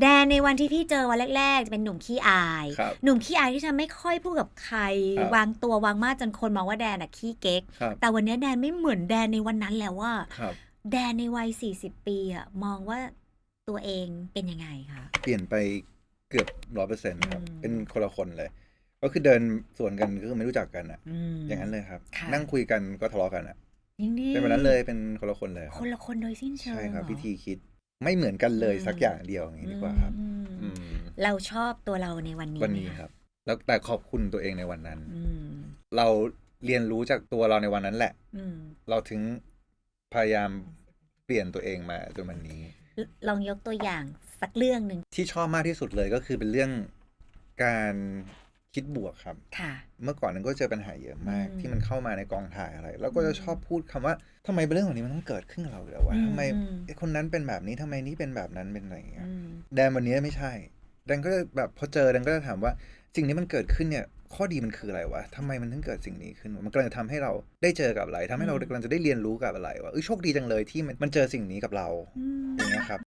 แดนในวันที่พี่เจอวันแรก ๆ จะเป็นหนุ่มขี้อาย ครับ หนุ่มขี้อายที่จะไม่ค่อยพูดกับใคร ครับวางตัววางมาดจนคนมองว่าแดนอะขี้เก๊ก ครับ แต่วันนี้แดนไม่เหมือนแดนในวันนั้นแล้วว่า ครับ แดนในวัย 40 ปีอะมองว่าตัวเองเป็นยังไงคะ เปลี่ยนไปเกือบร้อยเปอร์เซ็นต์ครับ อืม เป็นคนละคนเลย ก็คือเดินสวนกันก็คือไม่รู้จักกันอะม อย่างนั้นเลยครับ ค่ะ นั่งคุยกันก็ทะเลาะกันอะยังดีเป็นแบบนั้นเลยเป็นคนละคนเลยคครับนละคนโดยสิ้นเชิงใช่ครับ เหอวิธีคิด ไม่เหมือนกันเลยอืมสักอย่างเดียวอย่างนี้ดีกว่าครับ อืมอืมเราชอบตัวเราในวันนี้วันนี้ไหมะครับ แล้วแต่ขอบคุณตัวเองในวันนั้น อืมเราเรียนรู้จากตัวเราในวันนั้นแหละ อืมเราถึงพยายามเปลี่ยนตัวเองมาจนวันนี้ ลองยกตัวอย่างสักเรื่องหนึ่งที่ชอบมากที่สุดเลยก็คือเป็นเรื่องการ คิดบวกครับค่ะเมื่อก่อนนั้นก็เจอปัญหาเยอะมากอืมที่มันเข้ามาในกองถ่ายอะไร แล้วก็จะชอบพูดคำว่าทำไมเป็นเรื่องของนี้มันต้องเกิดขึ้นกับเราแล้ววะอืมทำไมอืมไอ้คนนั้นเป็นแบบนี้ทำไมนี้เป็นแบบนั้นเป็นอะไรอย่างเงี้ยอืมแดนวันนี้ไม่ใช่ แดนก็จะแบบพอเจอแดนก็จะถามว่าสิ่งนี้มันเกิดขึ้นเนี่ย ข้อดีมันคืออะไรวะทำไมมันถึงเกิดสิ่งนี้ขึ้นวะมันกำลังจะทำให้เราได้เจอกับอะไรทำให้เราอืมกำลังจะได้เรียนรู้กับอะไรวะเออโชคดีจังเลยที่มันมันเจอสิ่งนี้กับเราอืมอย่างเงี้ยครับ